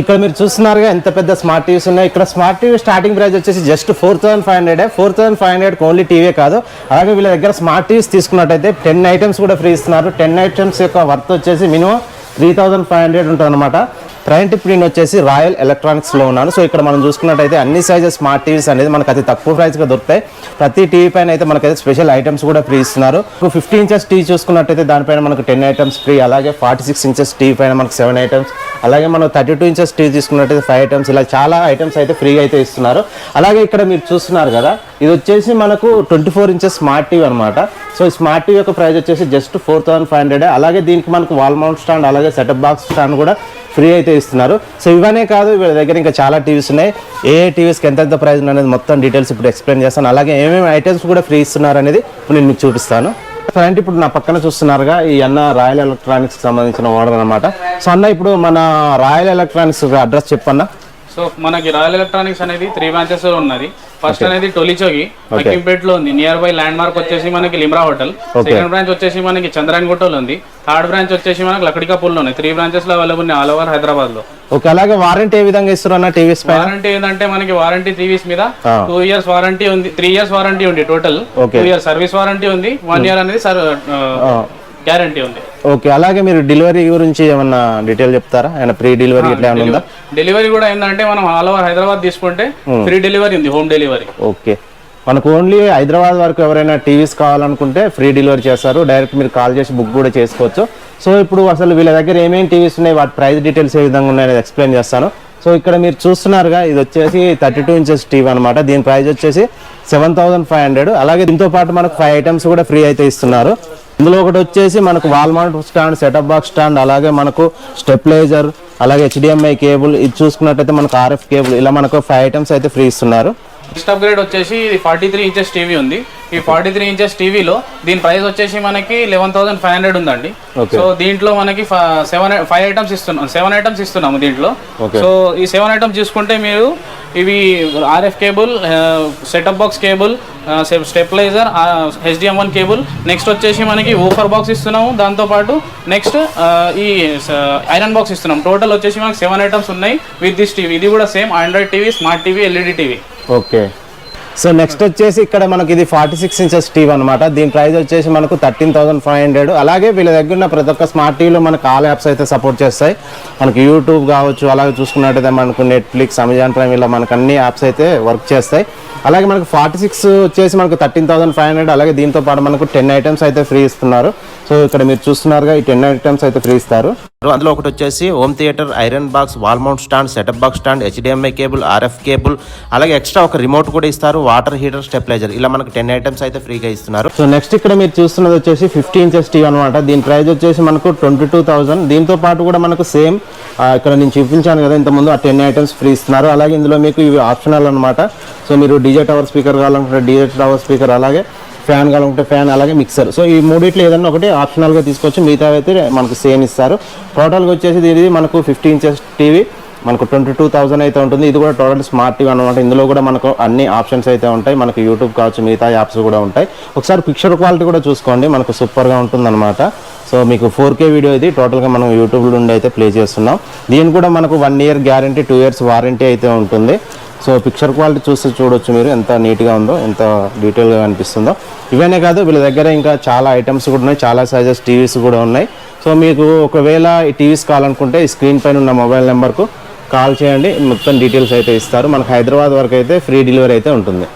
ఇక్కడ మీరు చూస్తున్నారుగా ఎంత పెద్ద స్మార్ట్ టీవీస్ ఉన్నాయి. ఇక్కడ స్మార్ట్ టీవీ స్టార్టింగ్ ప్రైస్ వచ్చేసి just four thousand five hundred four thousand five hundred only TV కాదు. అలాగే వీళ్ళ దగ్గర స్మార్ట్ టీవీస్ తీసుకున్నట్టయితే టెన్ ఐటమ్స్ కూడా ఫ్రీ ఇస్తున్నారు. టెన్ ఐటమ్స్ యొక్క వర్త్ వచ్చేసి minimum three thousand five hundred ఉంటుంది అనమాట కరెంట్ టిప్ నేను వచ్చేసి రాయల్ ఎలక్ట్రానిక్స్లో ఉన్నాను. సో ఇక్కడ మనం చూసుకున్నట్టయితే అన్ని సైజెస్ స్మార్ట్ టీవీస్ అనేది మనకు అతి తక్కువ ప్రైస్గా దొరుకుతాయి. ప్రతి టీవీ పైన అయితే మనకైతే స్పెషల్ ఐటమ్స్ కూడా ఫ్రీ ఇస్తున్నారు. ఫిఫ్టీ ఇంచెస్ టీవీ చూసుకున్నట్టయితే దానిపైన మనకు టెన్ ఐటమ్స్ ఫ్రీ అలాగే ఫార్టీ సిక్స్ ఇంచెస్ టీవీ పైన మనకు సెవెన్ ఐటమ్స్ అలాగే మనం థర్టీ టూ ఇంచెస్ టీవీ తీసుకున్నట్టయితే ఫైవ్ ఐటమ్స్ ఇలా చాలా ఐటమ్స్ అయితే ఫ్రీగా అయితే ఇస్తున్నారు. అలాగే ఇక్కడ మీరు చూస్తున్నారు కదా ఇది వచ్చేసి మనకు twenty four inches smart TV అనమాట సో ఈ స్మార్ట్ టీవీ యొక్క ప్రైస్ వచ్చేసి just four thousand five hundred అలాగే దీనికి మనకు వాల్ మౌంట్ స్టాండ్ అలాగే సెటప్ బాక్స్ స్టాండ్ కూడా ఫ్రీ అయితే ఇస్తున్నారు. సో ఇవనే కాదు వీళ్ళ దగ్గర ఇంకా చాలా టీవీస్ ఉన్నాయి. ఏ టీవీస్కి ఎంతెంత ప్రైస్ అనేది మొత్తం డీటెయిల్స్ ఇప్పుడు ఎక్స్ప్లెయిన్ చేస్తాను. అలాగే ఏమేమి ఐటమ్స్ కూడా ఫ్రీ ఇస్తున్నారు అనేది ఇప్పుడు నేను మీకు చూపిస్తాను. ఫ్రెండ్ ఇప్పుడు నా పక్కన చూస్తున్నారుగా ఈ అన్న రాయల్ ఎలక్ట్రానిక్స్ సంబంధించిన ఓనర్ అనమాట సో అన్న ఇప్పుడు మన రాయల్ ఎలక్ట్రానిక్స్ అడ్రస్ చెప్పన్నా? సో మనకి రాయల్ ఎలక్ట్రానిక్స్ అనేది త్రీ బ్రాంచెస్లో ఉన్నది. ఫస్ట్ అనేది టొలిచోగి అక్కింపేట్లో ఉంది. నియర్ బై ల్యాండ్ మార్క్ వచ్చేసి మనకి లిమ్రా హోటల్ సెకండ్ బ్రాంచ్ వచ్చేసి మనకి చంద్రాయన్ గుట్టలో ఉంది. థర్డ్ బ్రాంచ్ వచ్చేసి మనకి లక్కడికాపూల్లో ఉన్నాయి. త్రీ బ్రాంచెస్లో అవైలబుల్ ఉన్నాయి ఆల్ ఓవర్ హైదరాబాద్లో ఓకే అలాగే వారంటీ ఏ విధంగా ఇస్తారు అన్న టీవీస్ వారంటీ ఏంటంటే మనకి వారంటీ టీవీస్ మీద. టూ ఇయర్స్ వారంటీ ఉంది. త్రీ ఇయర్స్ వారంటీ ఉంది total. Two years service warranty ఉంది. వన్ ఇయర్ అనేది గ్యారంటీ ఉంది. ఓకే అలాగే మీరు డెలివరీ గురించి ఏమన్నా డీటెయిల్ చెప్తారా? ఏమైనా ప్రీ డెలివరీ ఇట్లా ఏమైనా ఉందా? డెలివరీ కూడా ఏంటంటే మనం ఆల్ ఓవర్ హైదరాబాద్ తీసుకుంటే ఫ్రీ డెలివరీ ఉంది హోమ్ డెలివరీ. ఓకే. మనకు ఓన్లీ హైదరాబాద్ వరకు ఎవరైనా టీవీస్ కావాలనుకుంటే ఫ్రీ డెలివరీ చేస్తారు. డైరెక్ట్ మీరు కాల్ చేసి బుక్ కూడా చేసుకోవచ్చు. సో ఇప్పుడు అసలు వీళ్ళ దగ్గర ఏమేమి టీవీస్ ఉన్నాయి? వాటి ప్రైస్ డీటెయిల్స్ ఏ విధంగా ఉన్నాయనేది ఎక్స్ప్లెయిన్ చేస్తాను. సో ఇక్కడ మీరు చూస్తున్నారుగా ఇది వచ్చేసి థర్టీ టూ ఇంచెస్ టీవీ అనమాట దీని ప్రైస్ వచ్చేసి సెవెన్ థౌసండ్ ఫైవ్ హండ్రెడ్. అలాగే దీంతో పాటు మనకు ఫైవ్ ఐటమ్స్ కూడా ఫ్రీ అయితే ఇస్తున్నారు. ఇందులో ఒకటి వచ్చేసి మనకు wall mount stand setup box stand అలాగే మనకు స్టెప్లైజర్ అలాగే హెచ్డిఎంఐ కేబుల్ ఇది చూసుకున్నట్టయితే మనకు ఆర్ఎఫ్ కేబుల్ ఇలా మనకు ఫైవ్ ఐటమ్స్ అయితే ఫ్రీ ఇస్తున్నారు. నెక్స్ట్ అప్గ్రేడ్ వచ్చేసి ఫార్టీ త్రీ ఇంచెస్ టీవీ ఉంది. ఈ ఫార్టీ త్రీ ఇంచెస్ టీవీలో దీని ప్రైస్ వచ్చేసి మనకి లెవెన్ థౌసండ్ ఫైవ్ హండ్రెడ్ ఉందండి. సో దీంట్లో మనకి సెవెన్ ఫైవ్ ఐటమ్స్ ఇస్తున్నాం సెవెన్ ఐటమ్స్ ఇస్తున్నాము దీంట్లో. సో ఈ సెవెన్ ఐటమ్స్ చూసుకుంటే మీరు ఇవి RF cable setup box cable stabilizer HDM one cable next వచ్చేసి మనకి ఊఫర్ బాక్స్ ఇస్తున్నాము. దాంతోపాటు నెక్స్ట్ ఈ ఐరన్ బాక్స్ ఇస్తున్నాం టోటల్ వచ్చేసి మనకి సెవెన్ ఐటమ్స్ ఉన్నాయి విత్ దిస్ టీవీ ఇది కూడా same Android TV smart TV LED TV okay so next వచ్చేసి ఇక్కడ మనకి ఇది ఫార్టీ సిక్స్ ఇంచెస్ టీవీ అనమాట దీని ప్రైస్ వచ్చేసి మనకు థర్టీన్ థౌసండ్ ఫైవ్ హండ్రెడ్. అలాగే వీళ్ళ దగ్గర ఉన్న ప్రతి ఒక్క స్మార్ట్ టీవీలో మనకు ఆల్ యాప్స్ అయితే సపోర్ట్ చేస్తాయి. మనకి యూట్యూబ్ కావచ్చు అలాగే చూసుకున్నట్టయితే మనకు నెట్ఫ్లిక్స్ అమెజాన్ ప్రైమ్ ఇలా మనకు అన్ని యాప్స్ అయితే వర్క్ చేస్తాయి. అలాగే మనకు ఫార్టీ సిక్స్ వచ్చేసి మనకు థర్టీన్ థౌసండ్ ఫైవ్ హండ్రెడ్. అలాగే దీంతో పాటు మనకు టెన్ ఐటమ్స్ అయితే ఫ్రీ ఇస్తున్నారు. సో ఇక్కడ మీరు చూస్తున్నారుగా ఈ టెన్ ఐటమ్స్ అయితే ఫ్రీ ఇస్తారు. అందులో ఒకటి వచ్చేసి home theatre iron box wall mount stand setup box stand HDMI cable RF cable అలాగే ఎక్స్ట్రా ఒక రిమోట్ కూడా ఇస్తారు. వాటర్ హీటర్ స్టెప్లైజర్ ఇలా మనకు టెన్ ఐటమ్స్ అయితే ఫ్రీగా ఇస్తున్నారు. సో నెక్స్ట్ ఇక్కడ మీరు చూస్తున్నది వచ్చేసి ఫిఫ్టీ ఇంచెస్ టీవీ అనమాట దీని ప్రైస్ వచ్చేసి మనకు ట్వంటీ టూ థౌసండ్ దీంతో పాటు కూడా మనకు సేమ్ ఇక్కడ నేను చూపించాను కదా ఇంతకుముందు ఆ టెన్ ఐటమ్స్ ఫ్రీ ఇస్తున్నారు. అలాగే ఇందులో మీకు ఇవి ఆప్షనల్ అనమాట సో మీరు డీజే టవర్ స్పీకర్ కావాలనుకుంటే డీజే టవర్ స్పీకర్ అలాగే ఫ్యాన్ కావాలంటే ఫ్యాన్ అలాగే మిక్సర్ సో ఈ మూడిట్లో ఏదన్నా ఒకటి ఆప్షనల్గా తీసుకొచ్చి మిగతా అయితే మనకు సేమ్ ఇస్తారు. టోటల్గా వచ్చేసి ఇది మనకు ఫిఫ్టీ ఇంచెస్ టీవీ. మనకు ట్వంటీ టూ థౌసండ్ అయితే ఉంటుంది. ఇది కూడా టోటల్ స్మార్ట్ టీవీ అనమాట. ఇందులో కూడా మనకు అన్ని ఆప్షన్స్ అయితే ఉంటాయి. మనకు యూట్యూబ్ కావచ్చు మిగతా యాప్స్ కూడా ఉంటాయి. ఒకసారి పిక్చర్ క్వాలిటీ కూడా చూసుకోండి. మనకు సూపర్గా ఉంటుందన్నమాట. సో మీకు ఫోర్ కే వీడియో ఇది టోటల్గా మనం యూట్యూబ్ నుండి అయితే ప్లే చేస్తున్నాం. దీని కూడా మనకు one year guarantee two years warranty అయితే ఉంటుంది. సో పిక్చర్ క్వాలిటీ చూస్తే చూడొచ్చు మీరు ఎంత నీట్గా ఉందో ఎంత డీటెయిల్గా కనిపిస్తుందో ఇవన్నీ కాదు వీళ్ళ దగ్గర ఇంకా చాలా ఐటమ్స్ కూడా ఉన్నాయి. చాలా సైజెస్ టీవీస్ కూడా ఉన్నాయి. సో మీకు ఒకవేళ ఈ టీవీస్ కావాలనుకుంటే ఈ స్క్రీన్ పైన ఉన్న మొబైల్ నెంబర్కు కాల్ చేయండి. మొత్తం డీటెయిల్స్ అయితే ఇస్తారు. మనకు హైదరాబాద్ వరకు అయితే ఫ్రీ డెలివరీ అయితే ఉంటుంది.